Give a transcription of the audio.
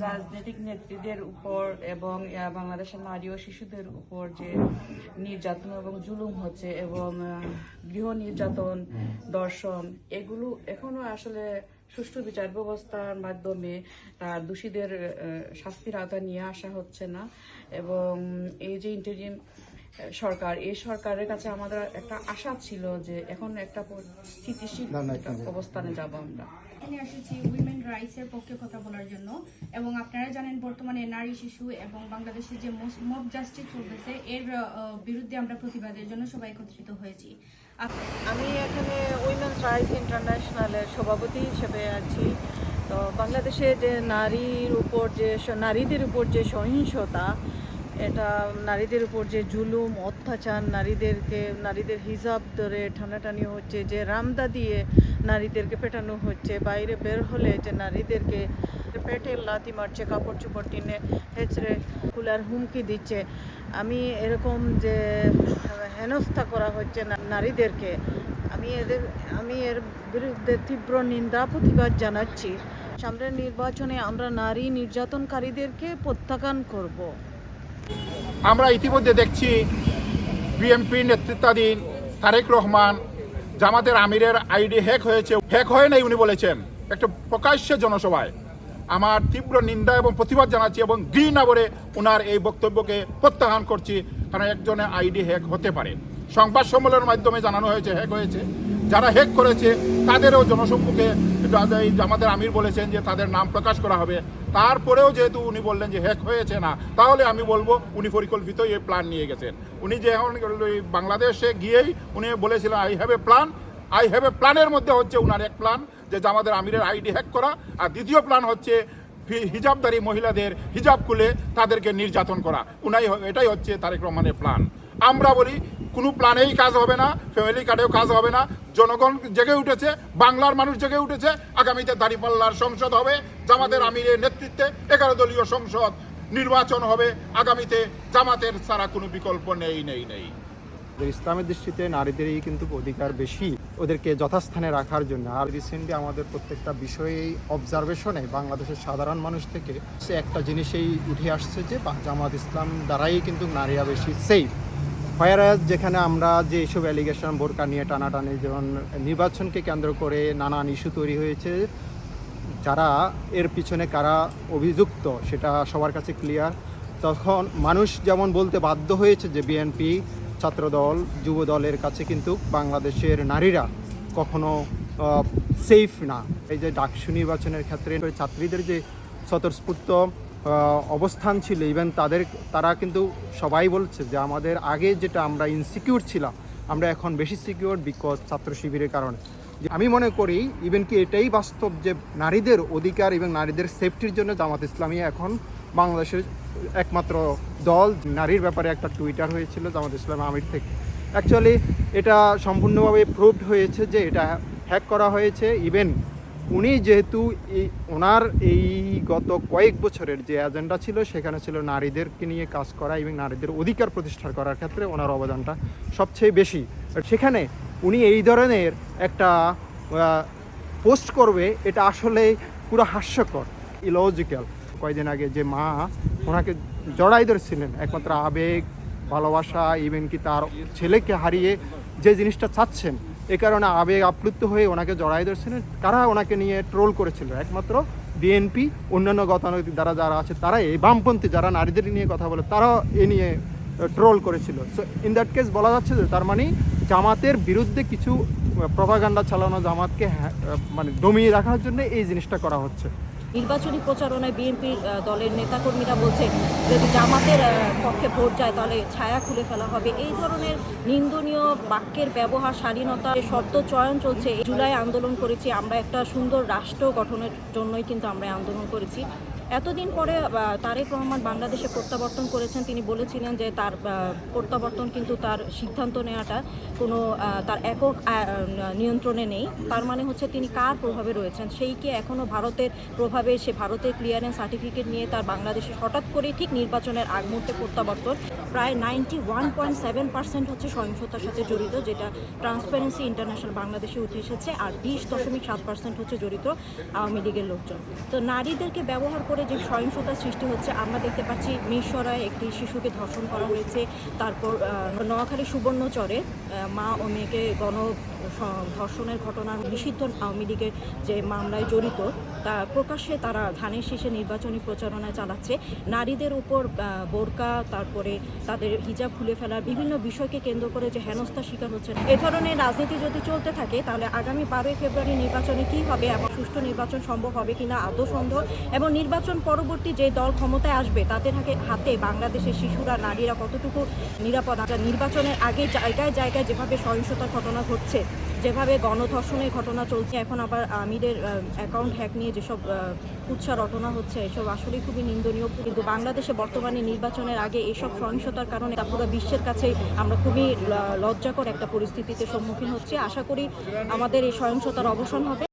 রাজনৈতিক নেত্রীদের উপর এবং বাংলাদেশের নারী ও শিশুদের উপর যে নির্যাতন এবং জুলুম হচ্ছে এবং গৃহ নির্যাতন দর্শন এগুলো এখনও আসলে সুষ্ঠু বিচার ব্যবস্থার মাধ্যমে তার দোষীদের শাস্তির আওতা নিয়ে আসা হচ্ছে না। এবং এই যে ইন্টারিম সরকার এই সরকারের কাছে আমাদের একটা আশা ছিল যে এখন একটা স্থিতিশীল অবস্থানে যাব আমরা। এখানে এসেছি উইমেন রাইটস এর পক্ষে কথা বলার জন্য। এবং আপনারা জানেন বর্তমানে নারী শিশু এবং বাংলাদেশে যে মব জাস্টিস চলতেছে এর বিরুদ্ধে আমরা প্রতিবাদের জন্য সবাই একত্রিত হয়েছি। আমি এখানে উইমেন্স রাইটস ইন্টারন্যাশনালের সভাপতি হিসেবে আছি। তো বাংলাদেশে যে নারীর উপর যে নারীদের উপর যে সহিংসতা এটা নারীদের উপর যে জুলুম, অত্যাচার, নারীদেরকে, নারীদের হিজাব ধরে টানাটানি হচ্ছে, যে রামদা দিয়ে নারীদেরকে পেটানো হচ্ছে, বাইরে বের হলে যে নারীদেরকে পেটে লাথি মারছে কাপড় চোপড় টিনে হেঁচড়ে, কুলার হুমকি দিচ্ছে। আমি এরকম যে হেনস্থা করা হচ্ছে নারীদেরকে, আমি এদের, আমি এর বিরুদ্ধে তীব্র নিন্দা প্রতিবাদ জানাচ্ছি। সামনের নির্বাচনে আমরা নারী নির্যাতনকারীদেরকে প্রত্যাখ্যান করব। আমরা ইতিমধ্যে দেখছি বিএনপি নেতৃত্বাধীন তারেক রহমান, জামাতের আমিরের আইডি হ্যাক হয়েছে, হ্যাক হয় নাই উনি বলেছেন। একটা প্রকাশ্যে জনসভায় আমার তীব্র নিন্দা এবং প্রতিবাদ জানাচ্ছি এবং ঘৃণা করে ওনার এই বক্তব্যকে প্রত্যাখ্যান করছি, কারণ একজনের আইডি হ্যাক হতে পারে। সংবাদ সম্মেলনের মাধ্যমে জানানো হয়েছে, হ্যাক হয়েছে। যারা হ্যাক করেছে, তাদেরও জনসম্মুখে আমাদের আমির বলেছেন যে তাদের নাম প্রকাশ করা হবে। তারপরেও যেহেতু উনি বললেন যে হ্যাক হয়েছে না, তাহলে আমি বলব উনি পরিকল্পিত এই প্ল্যান নিয়ে গেছেন। উনি যে এখন ওই বাংলাদেশে গিয়েই উনি বলেছিলেন I have a plan I have a প্ল্যানের মধ্যে হচ্ছে উনার এক প্ল্যান যে আমাদের আমিরের আইডি হ্যাক করা। আর দ্বিতীয় প্ল্যান হচ্ছে হিজাবদারী মহিলাদের হিজাব খুলে তাদেরকে নির্যাতন করা। উনাই এটাই হচ্ছে তারেক রহমানের প্ল্যান আমরা বলি কোনো প্ল্যানেই কাজ হবে না ফ্যামিলি কার্ডেও কাজ হবে না, জনগণ জেগে উঠেছে, বাংলার মানুষ জেগে উঠেছে, আগামীতে দাঁড়িপাল্লার সংসদ হবে, জামাতের আমিরের নেতৃত্বে এগারো দলীয় সংসদ নির্বাচন হবে, আগামীতে জামাতের ছাড়া কোনো বিকল্প নেই নেই নেই। ইসলামের দৃষ্টিতে নারীদেরই কিন্তু অধিকার বেশি, ওদেরকে যথাস্থানে রাখার জন্য। আর রিসেন্টলি আমাদের প্রত্যেকটা বিষয়েই অবজারভেশনে বাংলাদেশের সাধারণ মানুষ থেকে সে একটা জিনিসেই উঠে আসছে যে জামাত ইসলাম দ্বারাই কিন্তু নারীরা বেশি সেফ হোয়ারাজ যেখানে আমরা যে এইসব অ্যালিগেশন বোরকা নিয়ে টানাটানি, যেমন নির্বাচনকে কেন্দ্র করে নানান ইস্যু তৈরি হয়েছে, যারা এর পিছনে কারা অভিযুক্ত, সেটা সবার কাছে ক্লিয়ার তখন মানুষ যেমন বলতে বাধ্য হয়েছে যে বিএনপি ছাত্রদল যুব দলের কাছে কিন্তু বাংলাদেশের নারীরা কখনো সেফ না। এই যে ডাকসু নির্বাচনের ক্ষেত্রে ছাত্রীদের যে স্বতঃস্ফূর্ত অবস্থান ছিল ইভেন তাদের, তারা কিন্তু সবাই বলছে যে আমাদের আগে যেটা আমরা ইনসিকিউর ছিলাম, আমরা এখন বেশি সিকিউর বিকজ ছাত্র শিবিরের কারণে। আমি মনে করি ইভেন কি এটাই বাস্তব যে নারীদের অধিকার এবং নারীদের সেফটির জন্য জামাত ইসলামী এখন বাংলাদেশের একমাত্র দল। নারীর ব্যাপারে একটা টুইটার হয়েছিল জামাত ইসলাম আমির থেকে। অ্যাকচুয়ালি এটা সম্পূর্ণভাবে প্রুভড হয়েছে যে এটা হ্যাক করা হয়েছে ইভেন উনি যেহেতু এই ওনার এই গত কয়েক বছরের যে এজেন্ডা ছিল, সেখানে ছিল নারীদেরকে নিয়ে কাজ করা এবং নারীদের অধিকার প্রতিষ্ঠা করার ক্ষেত্রে ওনার অবদানটা সবচেয়ে বেশি। সেখানে উনি এই ধরনের একটা পোস্ট করবে, এটা আসলে পুরো হাস্যকর ইলজিক্যাল কয়েকদিন আগে যে মা ওনাকে জড়াই ধরেছিলেন, একমাত্র আবেগ, ভালোবাসা ইভেন কি তার ছেলেকে হারিয়ে যে জিনিসটা চাচ্ছেন এ কারণে আবেগ আপ্লুত হয়ে ওনাকে জড়াই ধরছিলেন। কারা ওনাকে নিয়ে ট্রোল করেছিল। একমাত্র বিএনপি অন্যান্য গতানৈতিক দ্বারা যারা আছে, তারা এই বামপন্থী যারা নারীদের নিয়ে কথা বলে, তারাও এ নিয়ে ট্রোল করেছিল। সো ইন দ্যাট কেস বলা যাচ্ছে যে, তার মানে জামাতের বিরুদ্ধে কিছু প্রভাগান্ডা চালানো জামাতকে মানে দমিয়ে রাখার জন্য এই জিনিসটা করা হচ্ছে। নির্বাচনী প্রচারণায় বিএনপি দলের নেতাকর্মীরা বলছে যদি জামাতের পক্ষে ভোট যায়, তাহলে ছায়া খুলে ফেলা হবে। এই ধরনের নিন্দনীয় বাক্যের ব্যবহার, স্বাধীনতা শব্দ চয়ন চলছে জুলাই আন্দোলন করেছি, আমরা একটা সুন্দর রাষ্ট্র গঠনের জন্যই কিন্তু আমরা আন্দোলন করেছি। এতদিন পরে তারেক রহমান বাংলাদেশে প্রত্যাবর্তন করেছেন, তিনি বলেছিলেন যে তার প্রত্যাবর্তন কিন্তু তার সিদ্ধান্ত নেওয়াটা কোনো তার একক নিয়ন্ত্রণে নেই। তার মানে হচ্ছে তিনি কার প্রভাবে রয়েছেন? সেই কি এখনও ভারতের প্রভাবে, সে ভারতের ক্লিয়ারেন্স সার্টিফিকেট নিয়ে তার বাংলাদেশে হঠাৎ করে ঠিক নির্বাচনের আগ মুহূর্তে প্রত্যাবর্তন? প্রায় ninety one point seven percent হচ্ছে সহিংসতার সাথে জড়িত, যেটা ট্রান্সপারেন্সি ইন্টারন্যাশনাল বাংলাদেশে উঠে এসেছে, আর বিশ দশমিক সাত পার্সেন্ট হচ্ছে জড়িত আওয়ামী লীগের লোকজন। তো নারীদেরকে ব্যবহার করে যে সহিংসতা সৃষ্টি হচ্ছে, আমরা দেখতে পাচ্ছি মিরসরায় একটি শিশুকে ধর্ষণ করা হয়েছে, তারপর নোয়াখালী সুবর্ণচরে মা ও মেয়েকে গণ ধর্ষণের ঘটনার নিষিদ্ধ আওয়ামী লীগের যে মামলায় জড়িত, তা প্রকাশ্যে তারা ধানের শীষে নির্বাচনী প্রচারণা চালাচ্ছে। নারীদের উপর বোরকা, তারপরে তাদের হিজাব খুলে ফেলার বিভিন্ন বিষয়কে কেন্দ্র করে যে হেনস্থার শিকার হচ্ছে এ ধরনের রাজনীতি যদি চলতে থাকে, তাহলে আগামী বারোই ফেব্রুয়ারি নির্বাচনে কি হবে এবং সুষ্ঠু নির্বাচন সম্ভব হবে কিনা আদৌ সন্দেহ? এবং নির্বাচন পরবর্তী যে দল ক্ষমতায় আসবে, তাদের হাতে- বাংলাদেশের শিশুরা, নারীরা কতটুকু নিরাপদ? আছে নির্বাচনের আগে জায়গায় জায়গায় যেভাবে সহিংসতার ঘটনা ঘটছে যেভাবে গণধর্ষণের ঘটনা চলছে, এখন আবার আমিদের অ্যাকাউন্ট হ্যাক নিয়ে যেসব কুচ্ছা রটনা হচ্ছে, এসব আসলেই খুবই নিন্দনীয়। কিন্তু বাংলাদেশে বর্তমানে নির্বাচনের আগে এসব সহিংসতার কারণে পুরো বিশ্বের কাছে আমরা খুবই লজ্জাকর একটা পরিস্থিতিতে সম্মুখীন হচ্ছি। আশা করি আমাদের এই সহিংসতার অবসান হবে।